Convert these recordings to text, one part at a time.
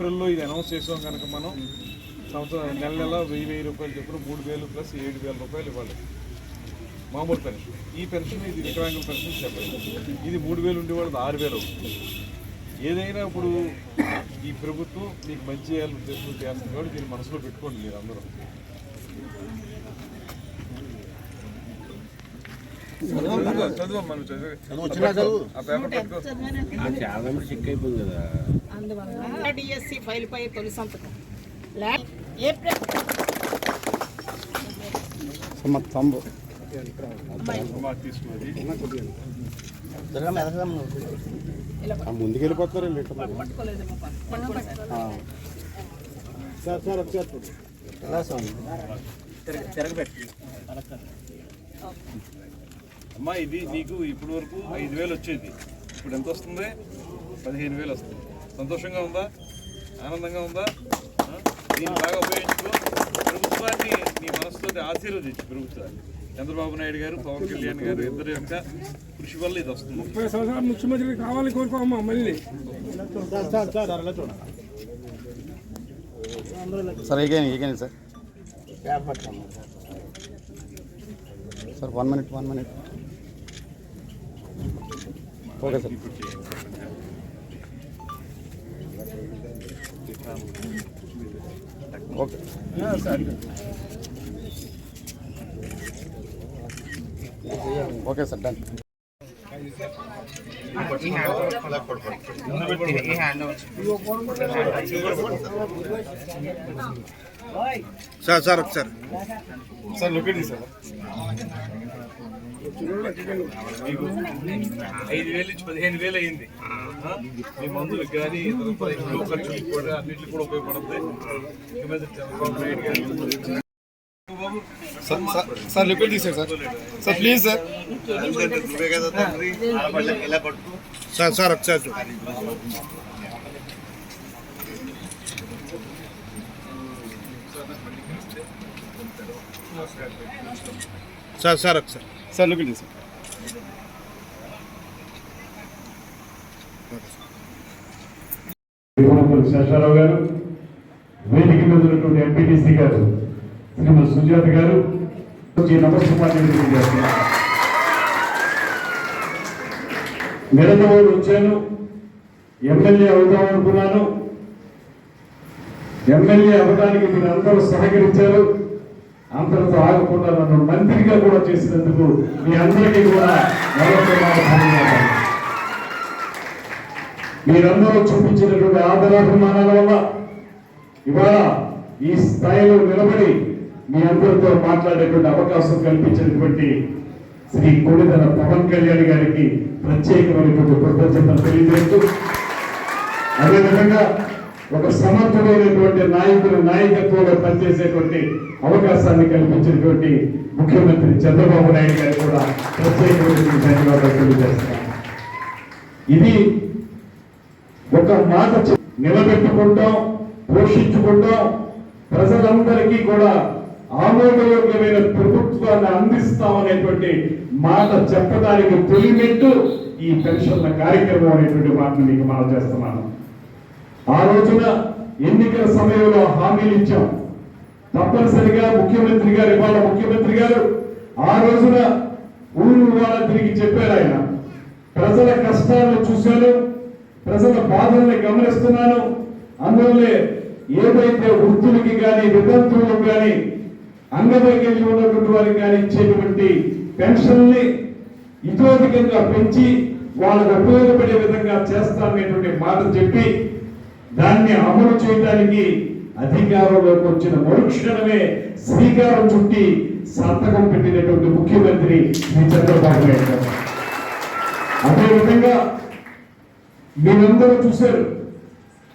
ఏప్రిల్లో ఇది అనౌన్స్ చేసాం కనుక మనం సంవత్సరం నెల నెల వెయ్యి వెయ్యి రూపాయలు చొప్పున మూడు వేలు ప్లస్ ఏడు వేల రూపాయలు ఇవ్వాలి. మామూలు పెన్షన్. ఈ పెన్షన్ ఇది వికలాంగుల పెన్షన్ చెప్పండి. ఇది మూడు వేలు ఉండేవాళ్ళది ఆరు వేలు. ఏదైనా ఇప్పుడు ఈ ప్రభుత్వం మీకు మంచి చేయాలని ఉద్దేశంతో చేస్తుంది కాబట్టి దీన్ని మనసులో పెట్టుకోండి మీరు అందరూ. అందువల్ల డిఎస్సి ఫైల్ పై తొలి సంతకం ఏప్రిల్ మాకు ముందుకు సార్ సార్ వచ్చారు అమ్మా ఇది నీకు ఇప్పటి వరకు ఐదు వేలు వచ్చేది. ఇప్పుడు ఎంత వస్తుంది? పదిహేను వేలు వస్తుంది. సంతోషంగా ఉందా? ఆనందంగా ఉందా? దీన్ని బాగా ఉపయోగించుకో. ప్రభుత్వాన్ని నీ మనసుతో ఆశీర్వదించు ప్రభుత్వాన్ని. చంద్రబాబు నాయుడు గారు పవన్ కళ్యాణ్ గారు ఇద్దరు యొక్క కృషి వల్ల ఇది వస్తుంది. ముప్పై సంవత్సరాలు ముఖ్యమంత్రి కావాలని కోరుకోమ్మా మళ్ళీ. Sir ఈగేని sir. Sir one minute one minute okay sir ఇప్పుడు చేయండి. Okay okay sir done sir sir ఒకసారి సార్ లుకెట్ సార్ మీకు ఐదు వేలు నుంచి పదిహేను వేలు అయింది మీ మందులకు కానీ ఇతర ఇంట్లో ఖర్చులకు కూడా అన్నింటికి కూడా ఉపయోగపడుతుంది. ఇక చంద్రబాబు నాయుడు గారు సార్ లిక్విడ్ తీసారు sir sir please sir sir sir ఒకసారి సార్ సార్ ఒకసారి సార్ లుకెట్ తీసారు శేషారావు గారు వేదిక మీద ఉన్నటువంటి ఎంపీటీసీ గారు. శ్రీమతి సుజాత గారు నమస్కారం తెలియజేస్తున్నారు. నిరంతరం వచ్చాను. ఎమ్మెల్యే అవుదాం అనుకున్నాను. ఎమ్మెల్యే అవ్వడానికి మీరు అందరూ సహకరించారు. అందరితో ఆగకుండా నన్ను మంత్రిగా కూడా చేసినందుకు మీ అందరికీ కూడా మీరందరూ చూపించినటువంటి ఆదరాభిమానాల వల్ల ఇవాళ ఈ స్థాయిలో నిలబడి మీ అందరితో మాట్లాడేటువంటి అవకాశం కల్పించినటువంటి శ్రీ కొడిదల పవన్ కళ్యాణ్ గారికి ప్రత్యేకమైనటువంటి కృతజ్ఞతలు తెలియజేస్తూ అదేవిధంగా ఒక సమర్థుడైనటువంటి నాయకుల నాయకత్వంలో పనిచేసేటువంటి అవకాశాన్ని కల్పించినటువంటి ముఖ్యమంత్రి చంద్రబాబు నాయుడు గారికి కూడా ప్రత్యేకమైనటువంటి ధన్యవాదాలు తెలియజేస్తున్నారు ఇది ఒక మాట నిలబెట్టుకుంటాం పోషించుకుంటాం ప్రజలందరికీ కూడా ఆమోదయోగ్యమైన ప్రభుత్వాన్ని అందిస్తాం అనేటువంటి మాట చెప్పడానికి తొలిమెట్టు ఈ పెన్షన్ల కార్యక్రమం అనేటువంటి మాటను మీకు మనం చేస్తున్నాను ఆ రోజున ఎన్నికల సమయంలో హామీలు ఇచ్చాం. తప్పనిసరిగా ముఖ్యమంత్రి గారు ఇవాళ ముఖ్యమంత్రి గారు ఆ రోజున ఊరు వాళ్ళ తిరిగి చెప్పారు ఆయన. ప్రజల కష్టాలను చూశాను ప్రజల బాధల్ని గమనిస్తున్నాను. అందువల్లే ఏదైతే వృద్ధులకి కానీ వితంతువులకు కానీ అంగవైకల్యం ఉన్నటువంటి వారికి కానీ ఇచ్చేటువంటి పెన్షన్ని ఇతోధికంగా పెంచి వాళ్ళకు ఉపయోగపడే విధంగా చేస్తామనేటువంటి మాట చెప్పి దాన్ని అమలు చేయడానికి అధికారంలోకి వచ్చిన మరుక్షణమే శ్రీకారం చుట్టి సంతకం పెట్టినటువంటి ముఖ్యమంత్రి శ్రీ చంద్రబాబు నాయుడు గారు. అదేవిధంగా మీరందరూ చూశారు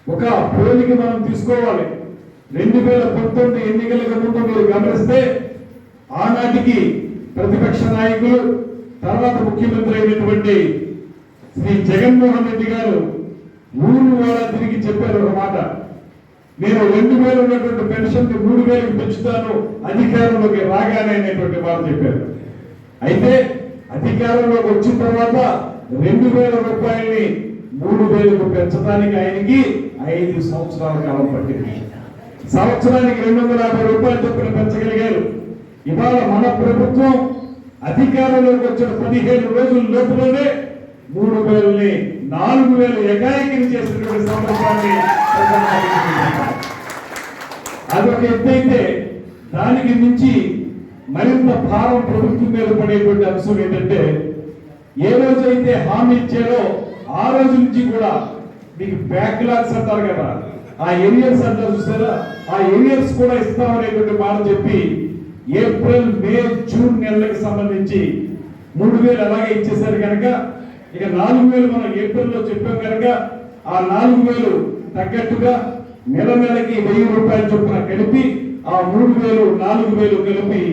ఒక పోలిక మనం తీసుకోవాలి. రెండు వేల పంతొమ్మిది ఎన్నికలకు ముందు మీరు గమనిస్తే ఆనాటికి ప్రతిపక్ష నాయకులు తర్వాత ముఖ్యమంత్రి అయినటువంటి శ్రీ జగన్మోహన్ రెడ్డి గారు ఊరు వాళ్ళ తిరిగి చెప్పారు ఒక మాట. నేను రెండు వేలు ఉన్నటువంటి పెన్షన్ మూడు వేలకు పెంచుతాను అధికారంలోకి రాగానే అనేటువంటి మాట చెప్పారు. అయితే అధికారంలోకి వచ్చిన తర్వాత రెండు వేల రూపాయల్ని మూడు వేలకు పెంచడానికి ఆయనకి ఐదు సంవత్సరాల కాలం పట్టింది. సంవత్సరానికి రెండు వందల యాభై రూపాయలు చొప్పున పెంచగలిగారు. ఇవాళ మన ప్రభుత్వం అధికారంలోకి వచ్చిన పదిహేను రోజుల లోపులోనే మూడు వేలని నాలుగు వేలు ఎకాయికిని చేసినటువంటి సందర్భాన్ని అదొక ఎత్తైతే దానికి మించి మరింత భారం ప్రభుత్వం మీద పడేటువంటి అంశం ఏంటంటే ఏ రోజైతే హామీ ఇచ్చారో ఆ రోజు నుంచి కూడా మీకు బ్యాక్లాగ్స్ అంటారు కదా. ఆ ఏరియర్స్ అంటారు చూసారా? ఆ ఏరియర్స్ కూడా ఇస్తామనేటువంటి మాట చెప్పి ఏప్రిల్ మే జూన్ నెలలకు సంబంధించి మూడు వేలు అలాగే ఇచ్చేసారు కనుక ఇక నాలుగు వేలు మనం ఏప్రిల్లో చెప్పాం కనుక ఆ నాలుగు వేలు తగ్గట్టుగా నెల నెలకి వెయ్యి రూపాయల చొప్పున కలిపి ఆ మూడు వేలు నాలుగు వేలు కలిపి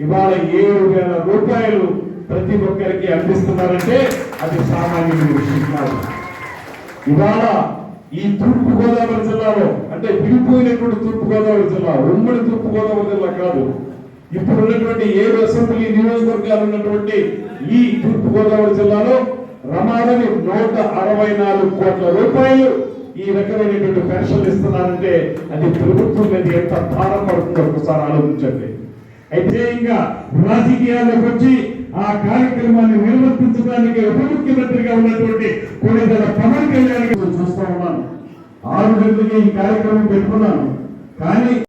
ఇవాళ ఏడు వేల రూపాయలు ప్రతి ఒక్కరికి అందిస్తున్నారంటే అది సామాన్యుడి విషయం కాదు. ఇవాళ ఈ తూర్పు గోదావరి జిల్లాలో అంటే విడిపోయినటువంటి తూర్పు గోదావరి జిల్లా ఉమ్మడి తూర్పు గోదావరి జిల్లా కాదు. ఇప్పుడు ఉన్నటువంటి ఏడు అసెంబ్లీ నియోజకవర్గాలు ఉన్నటువంటి ఈ తూర్పు గోదావరి జిల్లాలో రమారని నూట అరవై నాలుగు కోట్ల రూపాయలు ఈ రకమైనటువంటి పెన్షన్లు ఇస్తున్నారంటే అది ప్రభుత్వం మీద ఎంత భారం పడుతుందో ఒకసారి ఆలోచించండి. అయితే ఇంకా రాజకీయాల్లోకి వచ్చి ఆ కార్యక్రమాన్ని నిర్వర్తించడానికి ఉప ముఖ్యమంత్రిగా ఉన్నటువంటి కొన్నిదల పవన్ కళ్యాణ్ గారిని చూస్తా ఉన్నాను. ఆరు గంటలకి ఈ కార్యక్రమం పెట్టుకున్నాను. కానీ